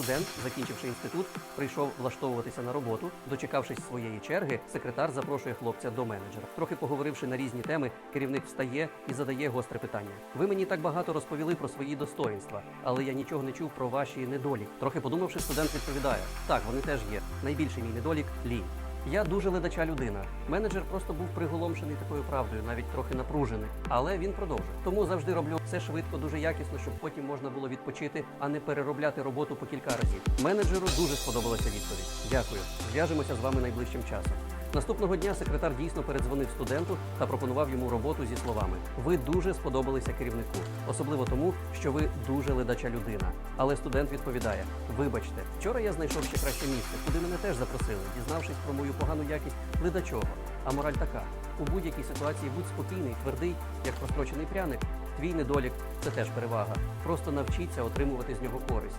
Студент, закінчивши інститут, прийшов влаштовуватися на роботу. Дочекавшись своєї черги, секретар запрошує хлопця до менеджера. Трохи поговоривши на різні теми, керівник встає і задає гостре питання. Ви мені так багато розповіли про свої достоїнства, але я нічого не чув про ваші недоліки. Трохи подумавши, студент відповідає: так, вони теж є. Найбільший мій недолік лінь. Я дуже ледача людина. Менеджер просто був приголомшений такою правдою, навіть трохи напружений. Але він продовжив. Тому завжди роблю все швидко, дуже якісно, щоб потім можна було відпочити, а не переробляти роботу по кілька разів. Менеджеру дуже сподобалася відповідь. Дякую. Зв'яжемося з вами найближчим часом. Наступного дня секретар дійсно передзвонив студенту та пропонував йому роботу зі словами: Ви дуже сподобалися керівнику, особливо тому, що ви дуже ледача людина. Але студент відповідає: Вибачте, вчора я знайшов ще краще місце, куди мене теж запросили, дізнавшись про мою погану якість ледачого. А мораль така: у будь-якій ситуації будь спокійний, твердий, як прострочений пряник. Твій недолік це теж перевага. Просто навчіться отримувати з нього користь.